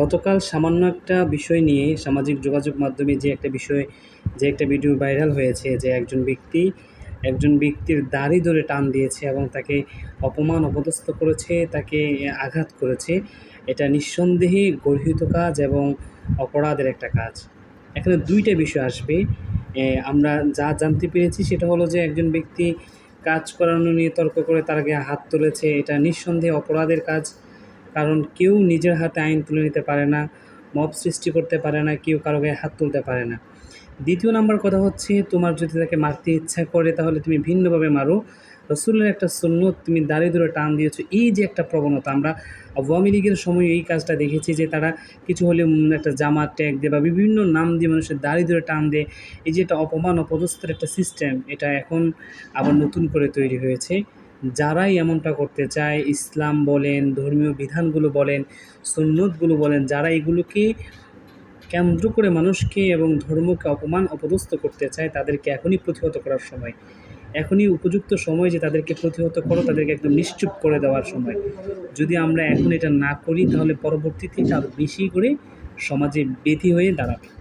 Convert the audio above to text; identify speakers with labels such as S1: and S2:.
S1: গতকাল সামান্য একটা বিষয় নিয়ে সামাজিক যোগাযোগ মাধ্যমে যে একটা বিষয়, যে একটা ভিডিও ভাইরাল হয়েছে যে একজন ব্যক্তি, একজন ব্যক্তির দাড়ি ধরে টান দিয়েছে এবং তাকে অপমান, অপদস্থ করেছে, তাকে আঘাত করেছে, এটা নিঃসন্দেহে গর্হিত কাজ এবং অপরাধের একটা কাজ। এখানে দুইটা বিষয় আসবে। আমরা যা জানতে পেরেছি সেটা হলো যে একজন ব্যক্তি কাজ করানো নিয়ে তর্ক করে, তার গায়ে হাত তুলেছে, এটা নিঃসন্দেহে অপরাধের কাজ। কারণ কেউ নিজের হাতে আইন তুলে নিতে পারে না, মব সৃষ্টি করতে পারে না, কেউ কারও গায়ে হাত তুলতে পারে না। দ্বিতীয় নাম্বার কথা হচ্ছে, তোমার যদি তাকে মারতে ইচ্ছা করে তাহলে তুমি ভিন্নভাবে মারো। রসুলের একটা সুন্নত তুমি দাঁড়িয়ে ধরে টান দিয়েছ, এই যে একটা প্রবণতা। আমরা আওয়ামী লীগের সময় এই কাজটা দেখেছি যে তারা কিছু হলে একটা জামাত, ট্যাগ দেয় বা বিভিন্ন নাম দিয়ে মানুষের দাঁড়িয়ে ধরে টান দেয়। এই যে একটা অপমান, অপদস্থের একটা সিস্টেম এটা এখন আবার নতুন করে তৈরি হয়েছে। যারাই এমনটা করতে চায়, ইসলাম বলেন, ধর্মীয় বিধানগুলো বলেন, সুন্নতগুলো বলেন, যারা এগুলোকে কেন্দ্র করে মানুষকে এবং ধর্মকে অপমান, অপদস্থ করতে চায়, তাদেরকে এখনই প্রতিহত করার সময়। এখনই উপযুক্ত সময় যে তাদেরকে প্রতিহত করো, তাদেরকে একদম নিশ্চুপ করে দেওয়ার সময়। যদি আমরা এখন এটা না করি, তাহলে পরবর্তীতে আরও বেশি করে সমাজে বেধি হয়ে দাঁড়াবে।